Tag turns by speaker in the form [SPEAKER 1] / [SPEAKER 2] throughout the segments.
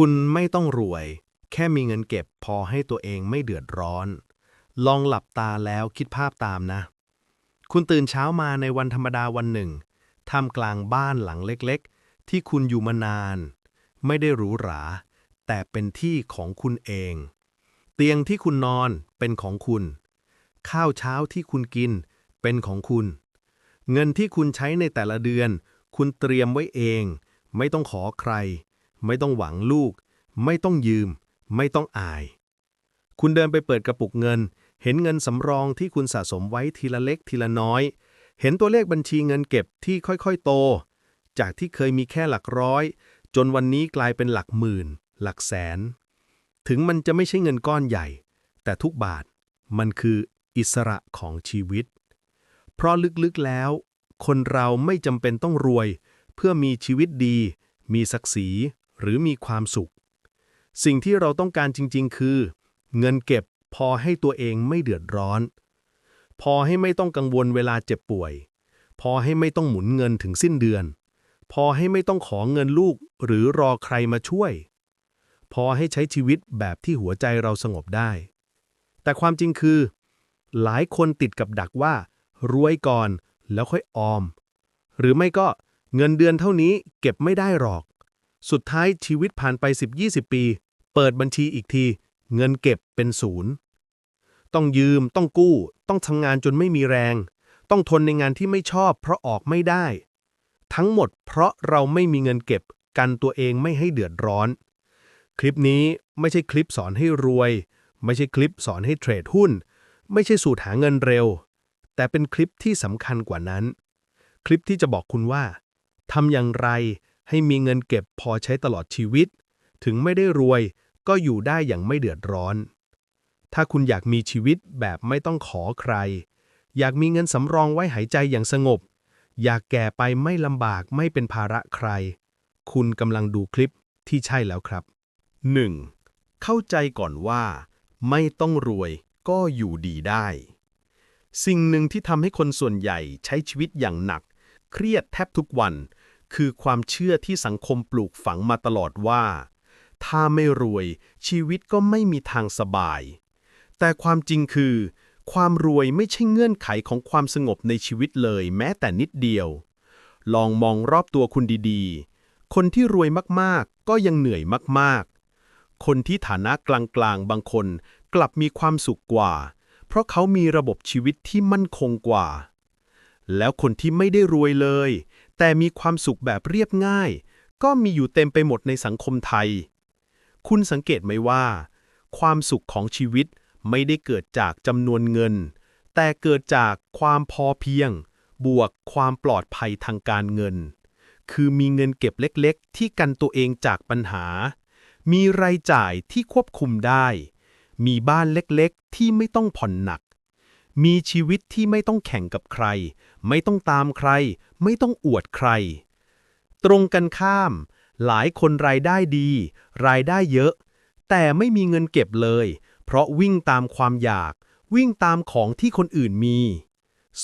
[SPEAKER 1] คุณไม่ต้องรวย แค่มีเงินเก็บพอให้ตัวเองไม่เดือดร้อน ลองหลับตาแล้วคิดภาพตามนะ คุณตื่นเช้ามาในวันธรรมดาวันหนึ่งท่ามกลางบ้านหลังเล็กๆ ที่คุณอยู่มานาน ไม่ได้หรูหรา แต่เป็นที่ของคุณเอง เตียงที่คุณนอนเป็นของคุณ ข้าวเช้าที่คุณกินเป็นของคุณ เงินที่คุณใช้ในแต่ละเดือน คุณเตรียมไว้เอง ไม่ต้องขอใคร ไม่ต้องหวังลูก ไม่ต้องยืม ไม่ต้องอาย คุณเดินไปเปิดกระปุกเงิน เห็นเงินสำรองที่คุณสะสมไว้ทีละเล็กทีละน้อย เห็นตัวเลขบัญชีเงินเก็บที่ค่อยๆ โต จากที่เคยมีแค่หลักร้อย จนวันนี้กลายเป็นหลักหมื่น หลักแสน ถึงมันจะไม่ใช่เงินก้อนใหญ่ แต่ทุกบาทมันคืออิสระของชีวิต เพราะลึกๆแล้ว คนเราไม่จำเป็นต้องรวย เพื่อมีชีวิตดี มีศักดิ์ศรี หรือมีความสุข สิ่งที่เราต้องการจริง ๆ คือ เงินเก็บพอให้ตัวเองไม่เดือดร้อน พอให้ไม่ต้องกังวลเวลาเจ็บป่วย พอให้ไม่ต้องหมุนเงินถึงสิ้นเดือน พอให้ไม่ต้องขอเงินลูกหรือรอใครมาช่วย พอให้ใช้ชีวิตแบบที่หัวใจเราสงบได้ แต่ความจริงคือ หลายคนติดกับดักว่า รวยก่อนแล้วค่อยออม หรือไม่ก็เงินเดือนเท่านี้เก็บไม่ได้หรอก สุดท้ายชีวิตผ่านไป 10-20 ปี เปิดบัญชีอีกที เงินเก็บเป็นศูนย์ ต้องยืม ต้องกู้ ต้องทำงานจนไม่มีแรง ต้องทนในงานที่ไม่ชอบ เพราะออกไม่ได้ ทั้งหมดเพราะเราไม่มีเงินเก็บ กันตัวเองไม่ให้เดือดร้อน คลิปนี้ไม่ใช่คลิปสอนให้รวย ไม่ใช่คลิปสอนให้เทรดหุ้น ไม่ใช่สูตรหาเงินเร็ว แต่เป็นคลิปที่สำคัญกว่านั้น คลิปที่จะบอกคุณว่าทำอย่างไร ให้มีเงินเก็บพอใช้ตลอดชีวิต ถึงไม่ได้รวยก็อยู่ได้อย่างไม่เดือดร้อน ถ้าคุณอยากมีชีวิตแบบไม่ต้องขอใคร อยากมีเงินสำรองไว้หายใจอย่างสงบ อยากแก่ไปไม่ลำบากไม่เป็นภาระใคร คุณกำลังดูคลิปที่ใช่แล้วครับ 1. เข้าใจก่อนว่า ไม่ต้องรวยก็อยู่ดีได้ สิ่งหนึ่งที่ทำให้คนส่วนใหญ่ใช้ชีวิตอย่างหนัก เครียดแทบทุกวัน คือความเชื่อที่สังคมปลูกฝังมาตลอดว่า ถ้าไม่รวยชีวิตก็ไม่มีทางสบาย แต่ความจริงคือ ความรวยไม่ใช่เงื่อนไขของความสงบในชีวิตเลยแม้แต่นิดเดียว ลองมองรอบตัวคุณดีๆ คนที่รวยมากๆ ก็ยังเหนื่อยมากๆ คนที่ฐานะกลางๆ บางคนกลับมีความสุขกว่า เพราะเขามีระบบชีวิตที่มั่นคงกว่า แล้วคนที่ไม่ได้รวยเลย แต่มีความสุขแบบเรียบง่าย ก็มีอยู่เต็มไปหมดในสังคมไทย คุณสังเกตไหมว่า ความสุขของชีวิตไม่ได้เกิดจากจำนวนเงิน แต่เกิดจากความพอเพียง บวกความปลอดภัยทางการเงิน คือมีเงินเก็บเล็กๆ ที่กันตัวเองจากปัญหา มีรายจ่ายที่ควบคุมได้ มีบ้านเล็กๆ ที่ไม่ต้องผ่อนหนักมีชีวิตที่ไม่ต้องแข่งกับใคร ไม่ต้องตามใคร ไม่ต้องอวดใคร ตรงกันข้าม หลายคนรายได้ดี รายได้เยอะ แต่ไม่มีเงินเก็บเลย เพราะวิ่งตามความอยาก วิ่งตามของที่คนอื่นมี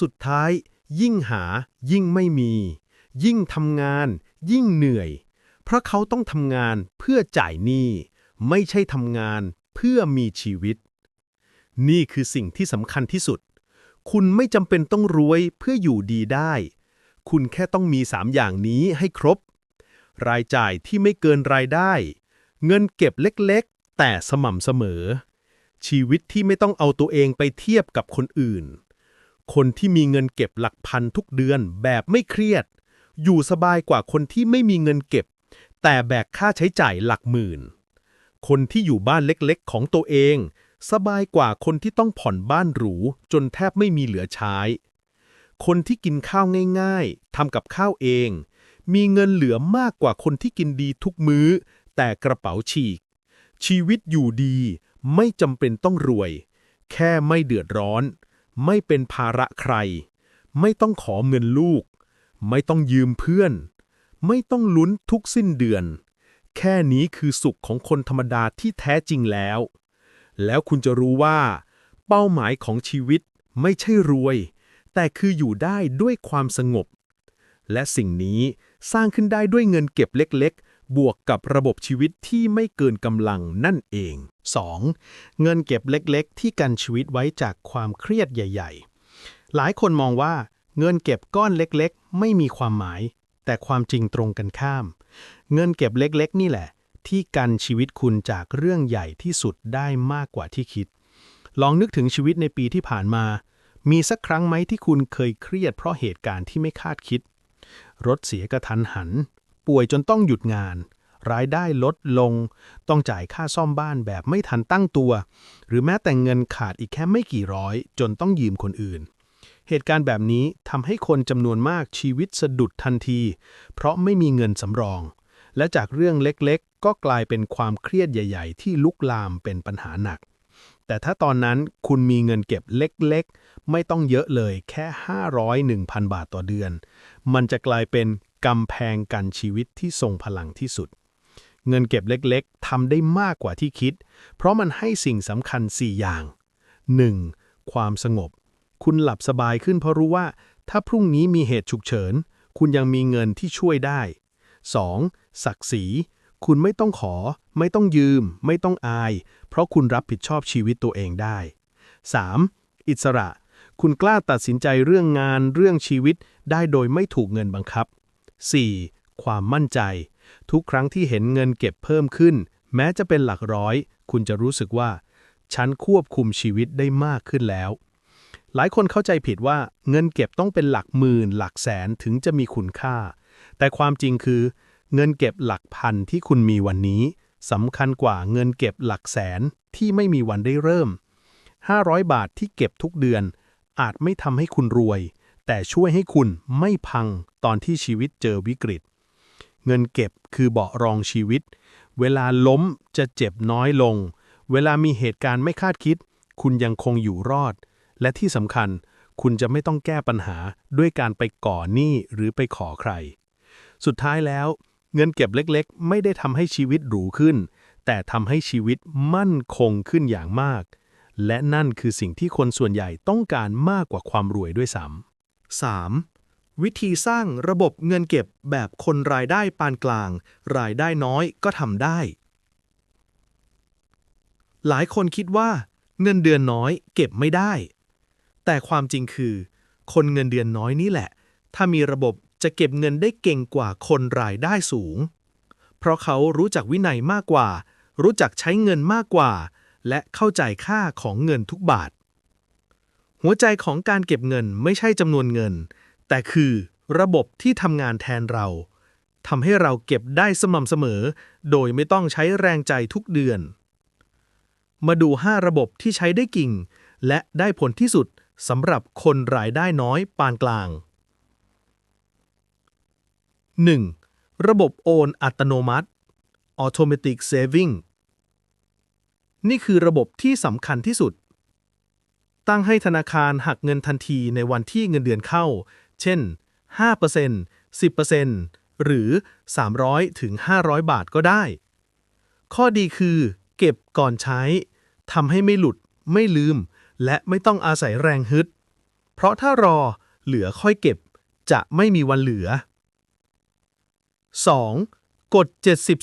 [SPEAKER 1] สุดท้าย ยิ่งหา ยิ่งไม่มี ยิ่งทำงาน ยิ่งเหนื่อย เพราะเขาต้องทำงานเพื่อจ่ายหนี้ ไม่ใช่ทำงานเพื่อมีชีวิต นี่คือสิ่งที่สำคัญที่สุด คุณไม่จำเป็นต้องรวยเพื่ออยู่ดีได้ คุณแค่ต้องมีสามอย่างนี้ให้ครบ รายจ่ายที่ไม่เกินรายได้ เงินเก็บเล็กๆ แต่สม่ำเสมอ ชีวิตที่ไม่ต้องเอาตัวเองไปเทียบกับคนอื่น คนที่มีเงินเก็บหลักพันทุกเดือนแบบไม่เครียด อยู่สบายกว่าคนที่ไม่มีเงินเก็บ แต่แบกค่าใช้จ่ายหลักหมื่น คนที่อยู่บ้านเล็กๆ ของตัวเอง สบายกว่าคนที่ต้องผ่อนบ้านหรู จนแทบไม่มีเหลือใช้ คนที่กินข้าวง่ายๆทำกับข้าวเอง มีเงินเหลือมากกว่าคนที่กินดีทุกมื้อ แต่กระเป๋าฉีก ชีวิตอยู่ดี ไม่จำเป็นต้องรวย แค่ไม่เดือดร้อน ไม่เป็นภาระใคร ไม่ต้องขอเงินลูก ไม่ต้องยืมเพื่อน ไม่ต้องลุ้นทุกสิ้นเดือน แค่นี้คือสุขของคนธรรมดาที่แท้จริงแล้ว แล้วคุณจะรู้ว่า เป้าหมายของชีวิตไม่ใช่รวย แต่คืออยู่ได้ด้วยความสงบ และสิ่งนี้สร้างขึ้นได้ด้วยเงินเก็บเล็ก ๆ
[SPEAKER 2] บวกกับระบบชีวิตที่ไม่เกินกำลังนั่นเอง
[SPEAKER 1] 2. เงินเก็บเล็กๆ ที่กันชีวิตไว้จากความเครียดใหญ่ ๆ หลายคนมองว่าเงินเก็บก้อนเล็กๆ ไม่มีความหมาย แต่ความจริงตรงกันข้าม เงินเก็บเล็กๆ นี่แหละ ที่กันชีวิตคุณจากเรื่องใหญ่ที่สุดได้มากกว่าที่คิด ลองนึกถึงชีวิตในปีที่ผ่านมา มีสักครั้งไหมที่คุณเคยเครียดเพราะเหตุการณ์ที่ไม่คาดคิด รถเสียกระทันหัน ป่วยจนต้องหยุดงาน รายได้ลดลง ต้องจ่ายค่าซ่อมบ้านแบบไม่ทันตั้งตัว หรือแม้แต่เงินขาดอีกแค่ไม่กี่ร้อย จนต้องยืมคนอื่นเหตุการณ์แบบนี้ทำให้คนจำนวนมากชีวิตสะดุดทันที เพราะไม่มีเงินสำรอง และจากเรื่องเล็ก ก็กลายเป็นความเครียดใหญ่ ๆ ที่ลุกลามเป็นปัญหาหนัก แต่ถ้าตอนนั้นคุณมีเงินเก็บเล็กๆ ไม่ต้องเยอะเลยแค่ 500 1,000 บาทต่อเดือน มันจะกลายเป็นกำแพงกันชีวิตที่ทรงพลังที่สุด เงินเก็บเล็กๆทำได้มากกว่าที่คิด เพราะมันให้สิ่งสำคัญ 4 อย่าง 1. ความสงบ คุณหลับสบายขึ้นเพราะรู้ว่า ถ้าพรุ่งนี้มีเหตุฉุกเฉิน คุณยังมีเงินที่ช่วยได้ 2. ศักดิ์ศรี คุณไม่ต้องขอ ไม่ต้องยืม ไม่ต้องอาย เพราะคุณรับผิดชอบชีวิตตัวเองได้ 3. อิสระ คุณกล้าตัดสินใจเรื่องงานเรื่องชีวิตได้โดยไม่ถูกเงินบังคับ 4. ความมั่นใจ ทุกครั้งที่เห็นเงินเก็บเพิ่มขึ้น แม้จะเป็นหลักร้อย คุณจะรู้สึกว่า ฉันควบคุมชีวิตได้มากขึ้นแล้ว หลายคนเข้าใจผิดว่าเงินเก็บต้องเป็นหลักหมื่น หลักแสนถึงจะมีคุณค่า แต่ความจริงคือ เงินเก็บหลักพันที่คุณมีวันนี้สำคัญกว่าเงินเก็บหลักแสนที่ไม่มีวันได้เริ่ม 500 บาทที่เก็บทุกเดือน อาจไม่ทำให้คุณรวย แต่ช่วยให้คุณไม่พังตอนที่ชีวิตเจอวิกฤต เงินเก็บคือเบาะรองชีวิต เวลาล้มจะเจ็บน้อยลง เวลามีเหตุการณ์ไม่คาดคิด คุณยังคงอยู่รอด และที่สำคัญคุณจะไม่ต้องแก้ปัญหาด้วยการไปก่อหนี้หรือไปขอใคร สุดท้ายแล้ว เงินเก็บเล็กๆ ไม่ได้ทำให้ชีวิตหรูขึ้น แต่ทำให้ชีวิตมั่นคงขึ้นอย่างมาก และนั่นคือสิ่งที่คนส่วนใหญ่ต้องการมากกว่าความรวยด้วยซ้ำ 3. วิธีสร้างระบบเงินเก็บแบบคนรายได้ปานกลาง รายได้น้อยก็ทำได้ หลายคนคิดว่า เงินเดือนน้อยเก็บไม่ได้ แต่ความจริงคือ คนเงินเดือนน้อยนี่แหละ ถ้ามีระบบ จะเก็บเงินได้เก่งกว่าคนรายได้สูง เพราะเขารู้จักวินัยมากกว่า รู้จักใช้เงินมากกว่า และเข้าใจค่าของเงินทุกบาท หัวใจของการเก็บเงินไม่ใช่จำนวนเงิน แต่คือระบบที่ทำงานแทนเราทำให้เราเก็บได้สม่ำเสมอ โดยไม่ต้องใช้แรงใจทุกเดือน มาดู 5 ระบบที่ใช้ได้กิ่ง และได้ผลที่สุดสำหรับคนรายได้น้อยปานกลาง 1. ระบบโอนอัตโนมัติ Automatic Saving นี่คือระบบที่สำคัญที่สุด ตั้งให้ธนาคารหักเงินทันทีในวันที่เงินเดือนเข้า เช่น 5% 10%หรือ 300ถึง500 บาทก็ได้ ข้อดีคือ เก็บก่อนใช้ ทำให้ไม่หลุด ไม่ลืม และไม่ต้องอาศัยแรงฮึด เพราะถ้ารอเหลือค่อยเก็บ จะไม่มีวันเหลือ 2. กด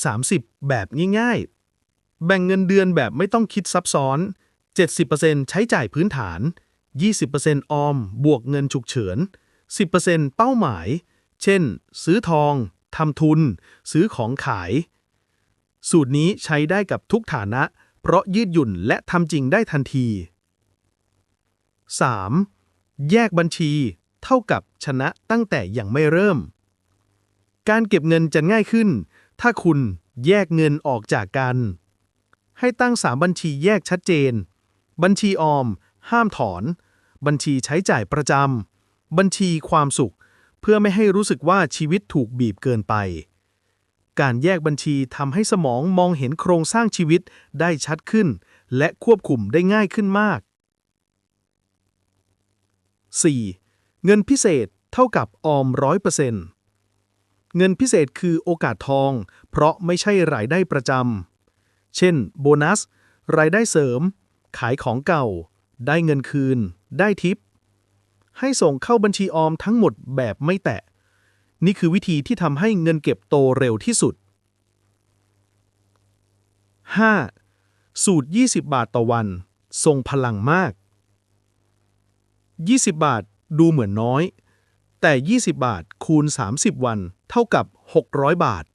[SPEAKER 1] 70-30 แบบง่ายๆ แบ่งเงินเดือนแบบไม่ต้องคิดซับซ้อน 70%ใช้จ่ายพื้นฐาน 20%ออม บวกเงินฉุกเฉิน 10%เป้าหมาย เช่น ซื้อทอง ทำทุน ซื้อของขาย สูตรนี้ใช้ได้กับทุกฐานะ เพราะยืดหยุ่นและทำจริงได้ทันที 3. แยกบัญชี เท่ากับชนะตั้งแต่ยังไม่เริ่ม การเก็บเงินจะง่ายขึ้น ถ้าคุณแยกเงินออกจากกัน ให้ตั้ง3บัญชีแยกชัดเจน บัญชีออม ห้ามถอน บัญชีใช้จ่ายประจำ บัญชีความสุข เพื่อไม่ให้รู้สึกว่าชีวิตถูกบีบเกินไป การแยกบัญชีทำให้สมองมองเห็นโครงสร้างชีวิตได้ชัดขึ้น และควบคุมได้ง่ายขึ้นมาก 4. เงินพิเศษเท่ากับออมร้อย เงินพิเศษคือโอกาสทอง เพราะไม่ใช่รายได้ประจำ เช่น โบนัส รายได้เสริม ขายของเก่า ได้เงินคืน ได้ทิป ให้ส่งเข้าบัญชีออมทั้งหมดแบบไม่แตะ นี่คือวิธีที่ทำให้เงินเก็บโตเร็วที่สุด
[SPEAKER 2] 5. สูตร 20 บาทต่อวัน ทรงพลังมาก 20 บาทดูเหมือนน้อย แต่ 20 บาท คูณ 30 วัน เท่ากับ 600 บาท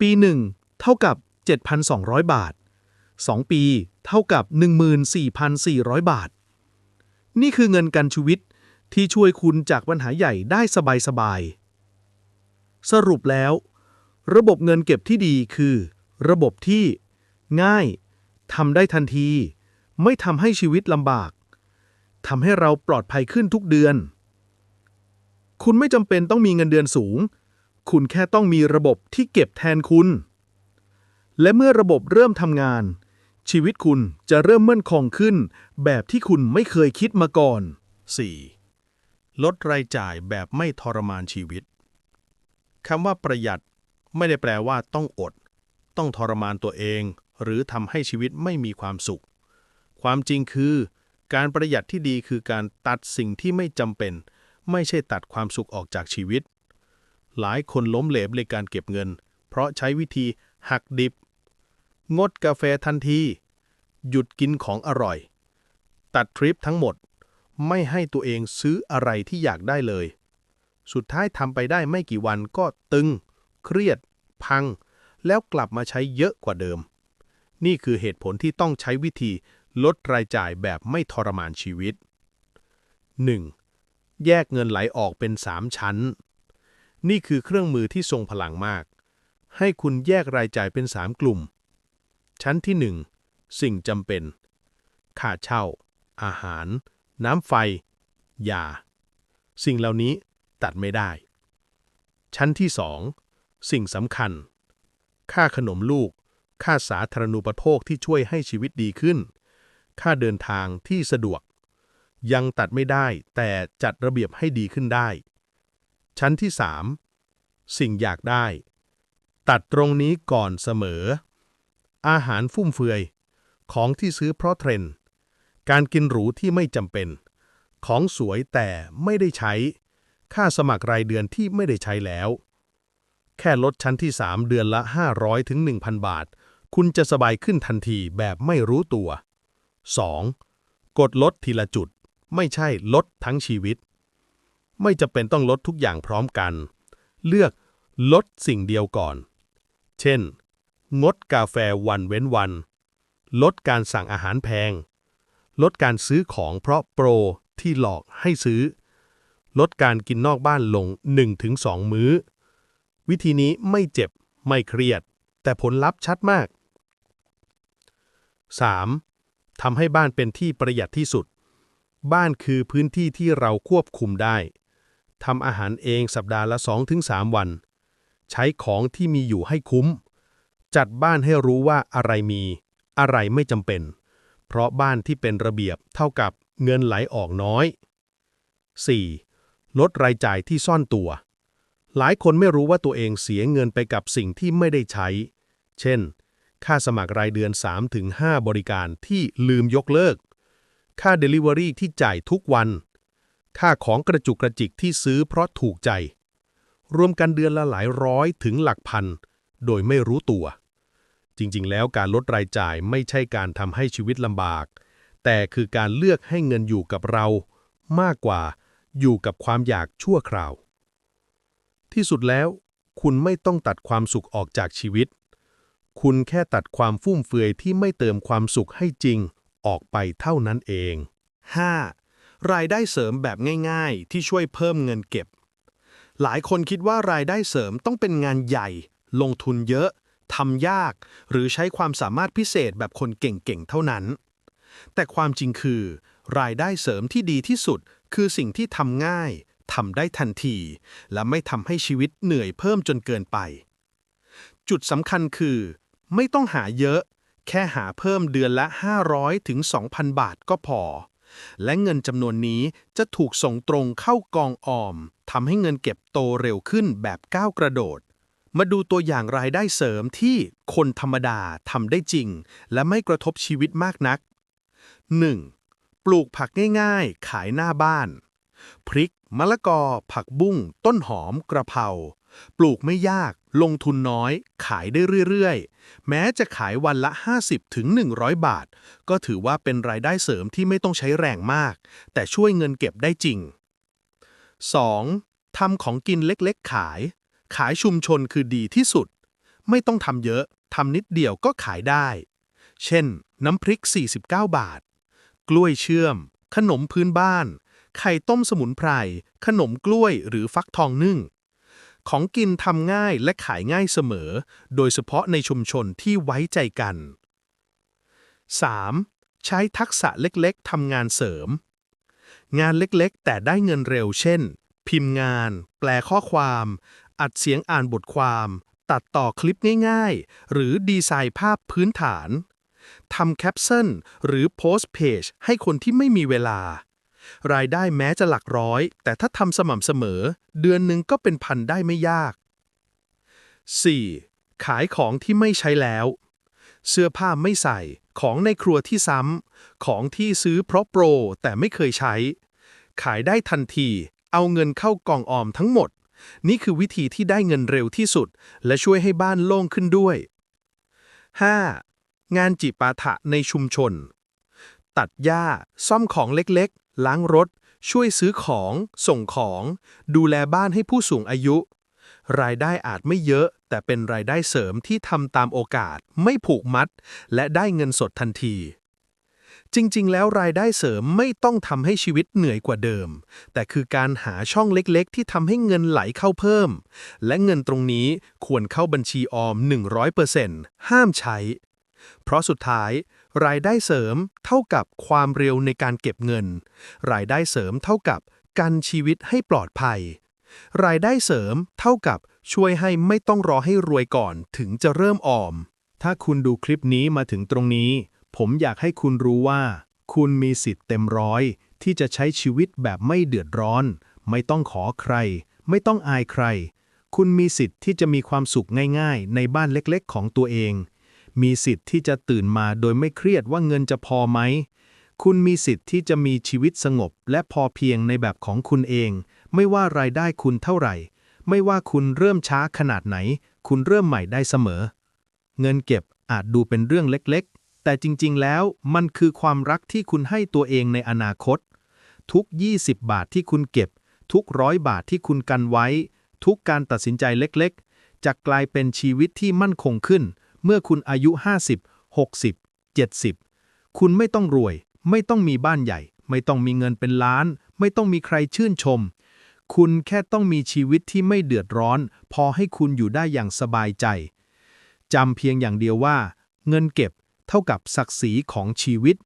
[SPEAKER 2] ปีหนึ่งเท่ากับ 7,200 บาท 2 ปี เท่ากับ 14,400 บาท นี่คือเงินกันชีวิตที่ช่วยคุณจากปัญหาใหญ่ได้สบายๆ สรุปแล้ว ระบบเงินเก็บที่ดีคือ ระบบที่ ง่ายทำได้ทันที ไม่ทำให้ชีวิตลำบากทำให้เราปลอดภัยขึ้นทุกเดือน คุณไม่จำเป็นต้องมีเงินเดือนสูง คุณแค่ต้องมีระบบที่เก็บแทนคุณ และเมื่อระบบเริ่มทำงาน ชีวิตคุณจะเริ่มมั่นคงขึ้น แบบที่คุณไม่เคยคิดมาก่อน
[SPEAKER 1] 4. ลดรายจ่ายแบบไม่ทรมานชีวิตคำว่าประหยัดไม่ได้แปลว่าต้องอด ต้องทรมานตัวเอง หรือทำให้ชีวิตไม่มีความสุข ความจริงคือ การประหยัดที่ดีคือการตัดสิ่งที่ไม่จำเป็น ไม่ใช่ตัดความสุขออกจากชีวิต หลายคนล้มเหลวในการเก็บเงิน เพราะใช้วิธีหักดิบ งดกาแฟทันที หยุดกินของอร่อย ตัดทริปทั้งหมด ไม่ให้ตัวเองซื้ออะไรที่อยากได้เลย สุดท้ายทำไปได้ไม่กี่วันก็ตึง เครียด พัง แล้วกลับมาใช้เยอะกว่าเดิม นี่คือเหตุผลที่ต้องใช้วิธีลดรายจ่ายแบบไม่ทรมานชีวิต 1. แยกเงินไหลออกเป็น 3 ชั้น นี่คือเครื่องมือที่ทรงพลังมาก ให้คุณแยกรายจ่ายเป็น 3 กลุ่ม ชั้นที่ 1 สิ่งจำเป็น ค่าเช่า อาหาร น้ำไฟ ยา สิ่งเหล่านี้ตัดไม่ได้ ชั้นที่ 2 สิ่งสำคัญ ค่าขนมลูก ค่าสาธารณูปโภคที่ช่วยให้ชีวิตดีขึ้น ค่าเดินทางที่สะดวก ยังตัดไม่ได้แต่จัดระเบียบให้ดีขึ้นได้ ชั้นที่ 3 สิ่งอยากได้ ตัดตรงนี้ก่อนเสมอ อาหารฟุ่มเฟือย ของที่ซื้อเพราะเทรนด์ การกินหรูที่ไม่จำเป็น ของสวยแต่ไม่ได้ใช้ ค่าสมัครรายเดือนที่ไม่ได้ใช้แล้ว แค่ลดชั้นที่ 3 เดือนละ 500ถึง1,000 บาท คุณจะสบายขึ้นทันทีแบบไม่รู้ตัว 2. กดลดทีละจุด ไม่ใช่ลดทั้งชีวิต ไม่จะเป็นต้องลดทุกอย่างพร้อมกัน เลือกลดสิ่งเดียวก่อน เช่น งดกาแฟวันเว้นวัน ลดการสั่งอาหารแพง ลดการซื้อของเพราะโปรที่หลอกให้ซื้อ ลดการกินนอกบ้านลง 1-2 มื้อ วิธีนี้ไม่เจ็บไม่เครียด แต่ผลลัพธ์ชัดมาก 3. ทำให้บ้านเป็นที่ประหยัดที่สุด บ้านคือพื้นที่ที่เราควบคุมได้ทำอาหารเองสัปดาห์ละ 2-3 วัน ใช้ของที่มีอยู่ให้คุ้ม จัดบ้านให้รู้ว่าอะไรมี อะไรไม่จำเป็น เพราะบ้านที่เป็นระเบียบเท่ากับเงินไหลออกน้อย 4. ลดรายจ่ายที่ซ่อนตัว หลายคนไม่รู้ว่าตัวเองเสียเงินไปกับสิ่งที่ไม่ได้ใช้ เช่น ค่าสมัครรายเดือน 3-5 บริการที่ลืมยกเลิก ค่า Delivery ที่จ่ายทุกวัน ค่าของกระจุกกระจิกที่ซื้อเพราะถูกใจ รวมกันเดือนละหลายร้อยถึงหลักพัน โดยไม่รู้ตัว จริงๆ แล้วการลดรายจ่ายไม่ใช่การทำให้ชีวิตลำบาก แต่คือการเลือกให้เงินอยู่กับเรา มากกว่าอยู่กับความอยากชั่วคราว ที่สุดแล้วคุณไม่ต้องตัดความสุขออกจากชีวิต คุณแค่ตัดความฟุ่มเฟือยที่ไม่เติมความสุขให้จริง ออกไปเท่านั้นเอง 5. รายได้เสริมแบบง่ายๆ ที่ช่วยเพิ่มเงินเก็บ หลายคนคิดว่ารายได้เสริมต้องเป็นงานใหญ่ ลงทุนเยอะทำยาก หรือใช้ความสามารถพิเศษแบบคนเก่งๆ เท่านั้น แต่ความจริงคือ รายได้เสริมที่ดีที่สุด คือสิ่งที่ทำง่ายทำได้ทันที และไม่ทำให้ชีวิตเหนื่อยเพิ่มจนเกินไป จุดสำคัญคือ ไม่ต้องหาเยอะ แค่หาเพิ่มเดือนละ 500ถึง2,000 บาทก็พอ และเงินจำนวนนี้จะถูกส่งตรงเข้ากองออมทำให้เงินเก็บโตเร็วขึ้นแบบก้าวกระโดด มาดูตัวอย่างรายได้เสริมที่คนธรรมดาทำได้จริง และไม่กระทบชีวิตมากนัก 1. ปลูกผักง่ายๆ ขายหน้าบ้าน พริก มะละกอ ผักบุ้ง ต้นหอม กระเพรา
[SPEAKER 2] ปลูกไม่ยาก ลงทุนน้อย ขายได้เรื่อยๆ แม้จะขายวันละ50ถึง100 บาท ก็ถือว่าเป็นรายได้เสริมที่ไม่ต้องใช้แรงมาก แต่ช่วยเงินเก็บได้จริง 2. ทำของกินเล็กๆ ขาย ขายชุมชนคือดีที่สุด ไม่ต้องทำเยอะ ทำนิดเดียวก็ขายได้ เช่น น้ำพริก 49 บาท กล้วยเชื่อม ขนมพื้นบ้าน ไข่ต้มสมุนไพร ขนมกล้วยหรือฟักทองนึ่ง ของกินทำง่ายและขายง่ายเสมอ โดยเฉพาะในชุมชนที่ไว้ใจกัน 3. ใช้ทักษะเล็กๆทำงานเสริม งานเล็กๆ แต่ได้เงินเร็วเช่น พิมพ์งาน แปลข้อความ อัดเสียงอ่านบทความ ตัดต่อคลิปง่ายๆ หรือดีไซน์ภาพพื้นฐานทำแคปชั่นหรือโพสต์เพจให้คนที่ไม่มีเวลา รายได้แม้จะหลักร้อย แต่ถ้าทำสม่ำเสมอ เดือนหนึ่งก็เป็นพันได้ไม่ยาก 4. ขายของที่ไม่ใช้แล้ว เสื้อผ้าไม่ใส่ ของในครัวที่ซ้ำ ของที่ซื้อเพราะโปร แต่ไม่เคยใช้ ขายได้ทันที เอาเงินเข้ากองออมทั้งหมด นี่คือวิธีที่ได้เงินเร็วที่สุด และช่วยให้บ้านโล่งขึ้นด้วย 5. งานจิปาถะในชุมชน ตัดหญ้า ซ่อมของเล็ก ล้างรถ ช่วยซื้อของ ส่งของ ดูแลบ้านให้ผู้สูงอายุ รายได้อาจไม่เยอะ แต่เป็นรายได้เสริมที่ทำตามโอกาส ไม่ผูกมัด และได้เงินสดทันที จริงๆ แล้วรายได้เสริมไม่ต้องทำให้ชีวิตเหนื่อยกว่าเดิม แต่คือการหาช่องเล็กๆ ที่ทำให้เงินไหลเข้าเพิ่ม และเงินตรงนี้ควรเข้าบัญชีออม 100%ห้ามใช้ เพราะสุดท้าย รายได้เสริมเท่ากับความเร็วในการเก็บเงิน รายได้เสริมเท่ากับกันชีวิตให้ปลอดภัย รายได้เสริมเท่ากับช่วยให้ไม่ต้องรอให้รวยก่อนถึงจะเริ่มออม ถ้าคุณดูคลิปนี้มาถึงตรงนี้ ผมอยากให้คุณรู้ว่า คุณมีสิทธิ์เต็มร้อย ที่จะใช้ชีวิตแบบไม่เดือดร้อน ไม่ต้องขอใคร ไม่ต้องอายใคร คุณมีสิทธิ์ที่จะมีความสุขง่าย ๆ ในบ้านเล็กๆ ของตัวเอง มีสิทธิ์ที่จะตื่นมาโดยไม่เครียดว่าเงินจะพอไหม คุณมีสิทธิ์ที่จะมีชีวิตสงบและพอเพียงในแบบของคุณเอง ไม่ว่ารายได้คุณเท่าไหร่ ไม่ว่าคุณเริ่มช้าขนาดไหน คุณเริ่มใหม่ได้เสมอ เงินเก็บอาจดูเป็นเรื่องเล็กๆ แต่จริงๆ แล้วมันคือความรักที่คุณให้ตัวเองในอนาคต ทุก 20 บาทที่คุณเก็บ ทุกร้อยบาทที่คุณกันไว้ ทุกการตัดสินใจเล็กๆจะกลายเป็นชีวิตที่มั่นคงขึ้น เมื่อคุณอายุ 50 60 70 คุณไม่ต้องรวย ไม่ต้องมีบ้านใหญ่ ไม่ต้องมีเงินเป็นล้าน ไม่ต้องมีใครชื่นชม คุณแค่ต้องมีชีวิตที่ไม่เดือดร้อน พอให้คุณอยู่ได้อย่างสบายใจจำเพียงอย่างเดียวว่า เงินเก็บเท่ากับศักดิ์ศรีของชีวิต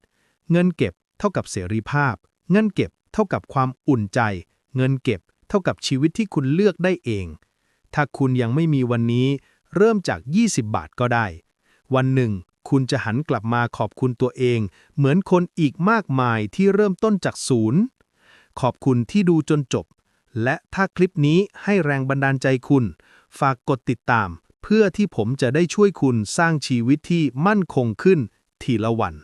[SPEAKER 2] เงินเก็บเท่ากับเสรีภาพ เงินเก็บเท่ากับความอุ่นใจ เงินเก็บเท่ากับชีวิตที่คุณเลือกได้เอง ถ้าคุณยังไม่มีวันนี้ เริ่มจาก 20 บาทก็ได้ วันหนึ่ง คุณจะหันกลับมาขอบคุณตัวเอง เหมือนคนอีกมากมายที่เริ่มต้นจากศูนย์ ขอบคุณที่ดูจนจบ และถ้าคลิปนี้ให้แรงบันดาลใจคุณ ฝากกดติดตาม เพื่อที่ผมจะได้ช่วยคุณสร้างชีวิตที่มั่นคงขึ้นทีละวัน